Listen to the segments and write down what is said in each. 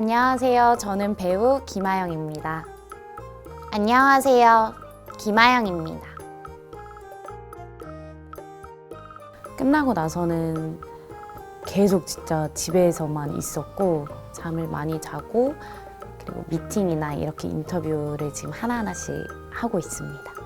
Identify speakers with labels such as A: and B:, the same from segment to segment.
A: 안녕하세요. 저는 배우 김아영입니다. 안녕하세요. 김아영입니다. 끝나고 나서는 계속 진짜 집에서만 있었고 잠을 많이 자고 그리고 미팅이나 이렇게 인터뷰를 지금 하나하나씩 하고 있습니다.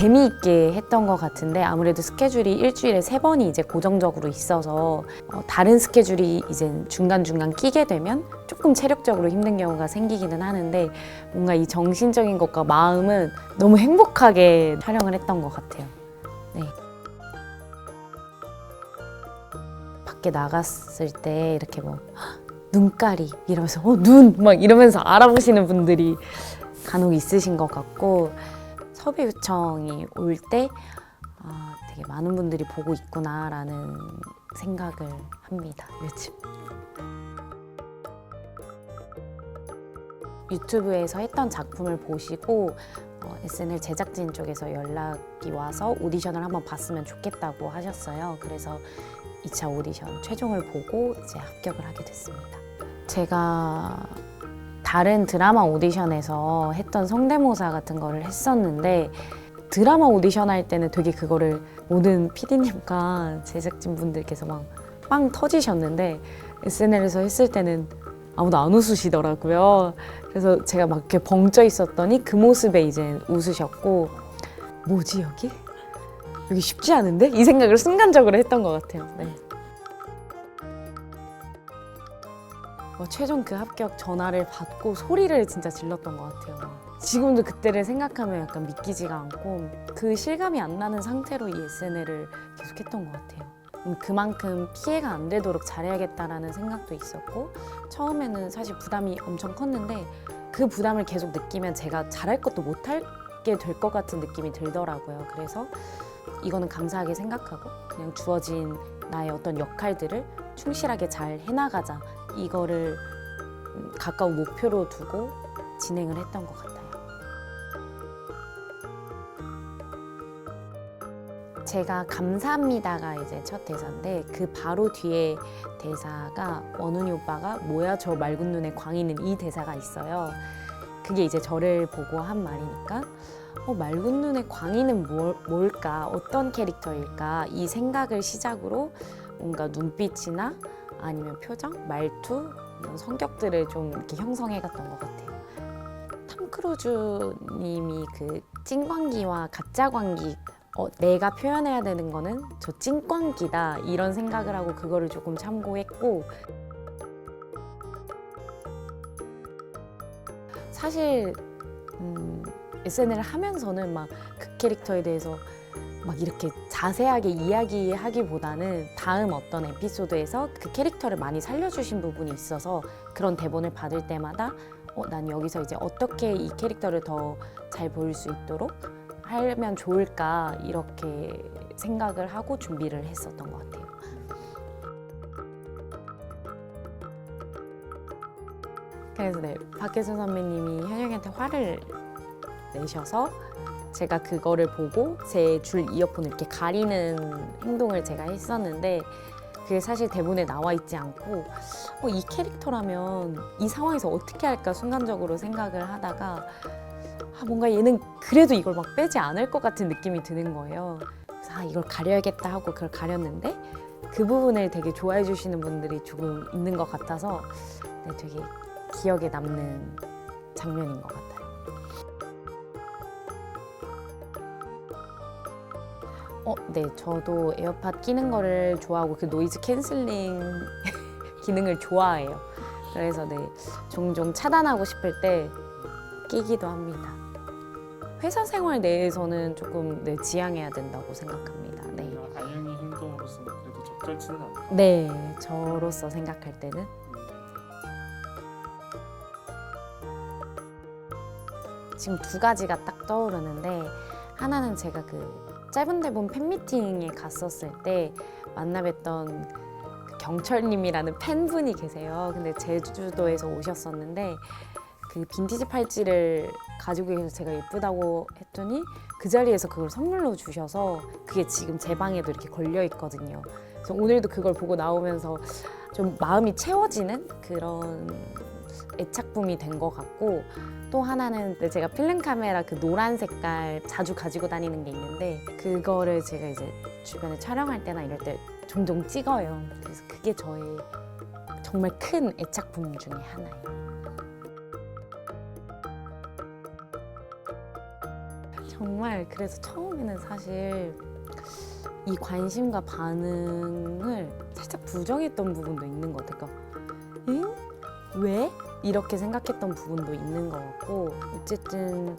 A: 재미있게 했던 것 같은데 아무래도 스케줄이 일주일에 세 번이 이제 고정적으로 있어서 어, 다른 스케줄이 이제 중간중간 끼게 되면 조금 체력적으로 힘든 경우가 생기기는 하는데 뭔가 이 정신적인 것과 마음은 너무 행복하게 촬영을 했던 것 같아요. 네. 밖에 나갔을 때 이렇게 뭐 "헉, 눈가리 이러면서 어, 눈 막 이러면서 알아보시는 분들이 간혹 있으신 것 같고 섭외 요청이 올때 아, 되게 많은 분들이 보고 있구나라는 생각을 합니다 요즘. 유튜브에서 했던 작품을 보시고 어, SNL 제작진 쪽에서 연락이 와서 오디션을 한번 봤으면 좋겠다고 하셨어요. 그래서 2차 오디션 최종을 보고 이제 합격을 하게 됐습니다. 제가 다른 드라마 오디션에서 했던 성대모사 같은 거를 했었는데 드라마 오디션 할 때는 되게 그거를 모든 PD님과 제작진 분들께서 막 빵 터지셨는데 SNL에서 했을 때는 아무도 안 웃으시더라고요. 그래서 제가 막 이렇게 벙쪄 있었더니 그 모습에 이제 웃으셨고 뭐지 여기? 여기 쉽지 않은데? 이 생각을 순간적으로 했던 것 같아요. 네. 최종 그 합격 전화를 받고 소리를 진짜 질렀던 것 같아요. 지금도 그때를 생각하면 약간 믿기지가 않고 그 실감이 안 나는 상태로 이 SNL을 계속했던 것 같아요. 음, 그만큼 피해가 안 되도록 잘해야겠다라는 생각도 있었고 처음에는 사실 부담이 엄청 컸는데 그 부담을 계속 느끼면 제가 잘할 것도 못하게 될 것 같은 느낌이 들더라고요. 그래서 이거는 감사하게 생각하고 그냥 주어진 나의 어떤 역할들을 충실하게 잘 해나가자 이거를 음, 가까운 목표로 두고 진행을 했던 것 같아요. 제가 감사합니다가 이제 첫 대사인데 그 바로 뒤에 대사가 원훈이 오빠가 뭐야 저 맑은 눈의 광희는 이 대사가 있어요. 그게 이제 저를 보고 한 말이니까 어, 맑은 눈의 광희는 뭘, 뭘까 어떤 캐릭터일까 이 생각을 시작으로 뭔가 눈빛이나 아니면 표정, 말투 이런 성격들을 좀 이렇게 형성해갔던 것 같아요. 탐 크루즈님이 그 찐광기와 가짜 광기 어, 내가 표현해야 되는 거는 저 찐광기다 이런 생각을 하고 그거를 조금 참고했고 사실 음, SNL을 하면서는 막 그 캐릭터에 대해서 막 이렇게 자세하게 이야기하기보다는 다음 어떤 에피소드에서 그 캐릭터를 많이 살려주신 부분이 있어서 그런 대본을 받을 때마다 어, 난 여기서 이제 어떻게 이 캐릭터를 더 잘 보일 수 있도록 하면 좋을까 이렇게 생각을 하고 준비를 했었던 것 같아요. 그래서 네, 박혜순 선배님이 현영이한테 화를 내셔서 제가 그거를 보고 제 줄 이어폰을 이렇게 가리는 행동을 제가 했었는데 그게 사실 대본에 나와 있지 않고 어, 이 캐릭터라면 이 상황에서 어떻게 할까 순간적으로 생각을 하다가 아, 뭔가 얘는 그래도 이걸 막 빼지 않을 것 같은 느낌이 드는 거예요. 그래서 아, 이걸 가려야겠다 하고 그걸 가렸는데 그 부분을 되게 좋아해 주시는 분들이 조금 있는 것 같아서 네, 되게 기억에 남는 장면인 것 같아요. 어, 네, 저도 에어팟 끼는 거를 좋아하고 그 노이즈 캔슬링 기능을 좋아해요. 그래서 네, 종종 차단하고 싶을 때 끼기도 합니다. 회사 생활 내에서는 조금 네, 지양해야 된다고 생각합니다. 네.
B: 다행히 행동으로서는 그래도 적절치는 않다.
A: 네, 저로서 생각할 때는 지금 두 가지가 딱 떠오르는데 하나는 제가 그 짧은 대본 팬미팅에 갔었을 때 만나 뵀던 그 경철님이라는 팬분이 계세요. 근데 제주도에서 오셨었는데 그 빈티지 팔찌를 가지고 계셔서 제가 예쁘다고 했더니 그 자리에서 그걸 선물로 주셔서 그게 지금 제 방에도 이렇게 걸려 있거든요. 그래서 오늘도 그걸 보고 나오면서 좀 마음이 채워지는 그런 애착품이 된 것 같고 또 하나는 제가 필름 카메라 그 노란 색깔 자주 가지고 다니는 게 있는데 그거를 제가 이제 주변에 촬영할 때나 이럴 때 종종 찍어요. 그래서 그게 저의 정말 큰 애착품 중에 하나예요. 정말 그래서 처음에는 사실 이 관심과 반응을 살짝 부정했던 부분도 있는 것 같아요. 그러니까 응? 왜? 이렇게 생각했던 부분도 있는 것 같고 어쨌든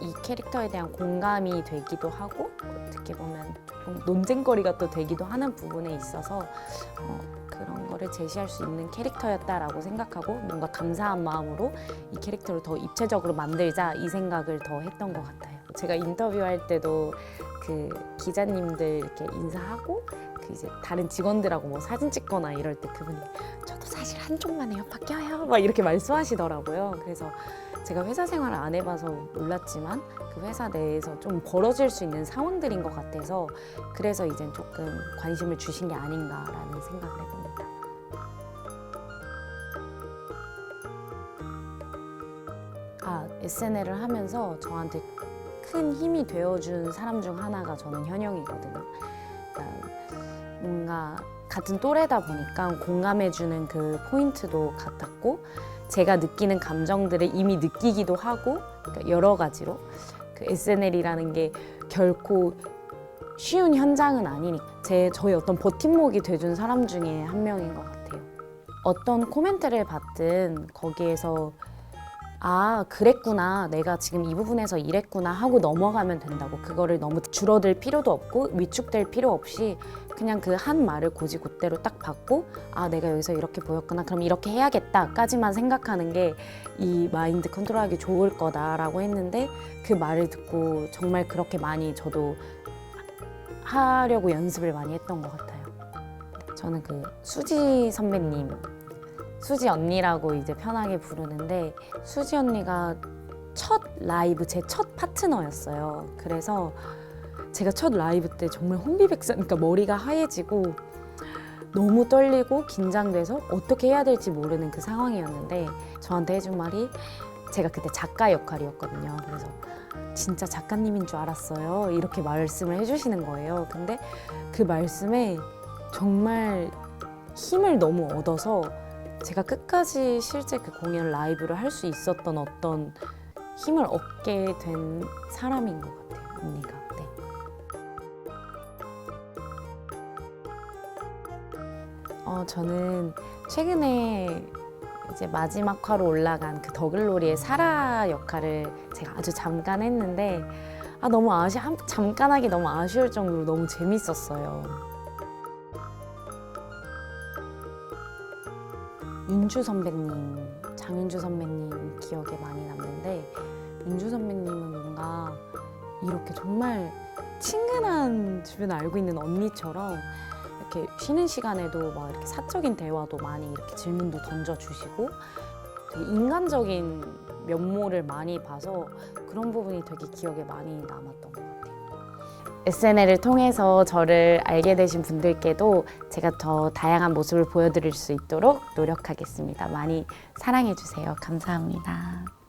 A: 이 캐릭터에 대한 공감이 되기도 하고 어떻게 보면 조금 논쟁거리가 또 되기도 하는 부분에 있어서 어, 그런 거를 제시할 수 있는 캐릭터였다라고 생각하고 뭔가 감사한 마음으로 이 캐릭터를 더 입체적으로 만들자 이 생각을 더 했던 것 같아요. 제가 인터뷰할 때도 그 기자님들 이렇게 인사하고 그 이제 다른 직원들하고 뭐 사진 찍거나 이럴 때 그분이 저도 사실 한쪽만 해요 바뀌어요 막 이렇게 말씀하시더라고요. 그래서 제가 회사 생활을 안 해봐서 몰랐지만 그 회사 내에서 좀 벌어질 수 있는 상황들인 것 같아서 그래서 이젠 조금 관심을 주신 게 아닌가라는 생각을 해봅니다. 아 SNL을 하면서 저한테 큰 힘이 되어준 사람 중 하나가 저는 현영이거든요. 그러니까 뭔가 같은 또래다 보니까 공감해주는 그 포인트도 같았고 제가 느끼는 감정들을 이미 느끼기도 하고 그러니까 여러 가지로 그 SNL이라는 게 결코 쉬운 현장은 아니니까 제 저의 어떤 버팀목이 돼준 사람 중에 한 명인 것 같아요. 어떤 코멘트를 받든 거기에서 아 그랬구나. 내가 지금 이 부분에서 이랬구나 하고 넘어가면 된다고. 그거를 너무 줄어들 필요도 없고 위축될 필요 없이 그냥 그 한 말을 고지곧대로 딱 받고 아 내가 여기서 이렇게 보였구나. 그럼 이렇게 해야겠다까지만 생각하는 게 이 마인드 컨트롤하기 좋을 거다라고 했는데 그 말을 듣고 정말 그렇게 많이 저도 하려고 연습을 많이 했던 것 같아요. 저는 그 수지 선배님 수지 언니라고 이제 편하게 부르는데 수지 언니가 첫 라이브 제 첫 파트너였어요. 그래서 제가 첫 라이브 때 정말 혼비백산, 그러니까 머리가 하얘지고 너무 떨리고 긴장돼서 어떻게 해야 될지 모르는 그 상황이었는데 저한테 해준 말이 제가 그때 작가 역할이었거든요. 그래서 진짜 작가님인 줄 알았어요. 이렇게 말씀을 해주시는 거예요. 근데 그 말씀에 정말 힘을 너무 얻어서 제가 끝까지 실제 그 공연 라이브를 할 수 있었던 어떤 힘을 얻게 된 사람인 것 같아요, 언니가. 네. 어, 저는 최근에 이제 마지막 화로 올라간 그 더글로리의 사라 역할을 제가 아주 잠깐 했는데 아 너무 아쉬 한, 잠깐 하기 너무 아쉬울 정도로 너무 재밌었어요. 윤주 선배님, 장윤주 선배님 기억에 많이 남는데 윤주 선배님은 뭔가 이렇게 정말 친근한 주변에 알고 있는 언니처럼 이렇게 쉬는 시간에도 막 이렇게 사적인 대화도 많이 이렇게 질문도 던져주시고 되게 인간적인 면모를 많이 봐서 그런 부분이 되게 기억에 많이 남았던 것 같아요. SNL을 통해서 저를 알게 되신 분들께도 제가 더 다양한 모습을 보여드릴 수 있도록 노력하겠습니다. 많이 사랑해주세요. 감사합니다.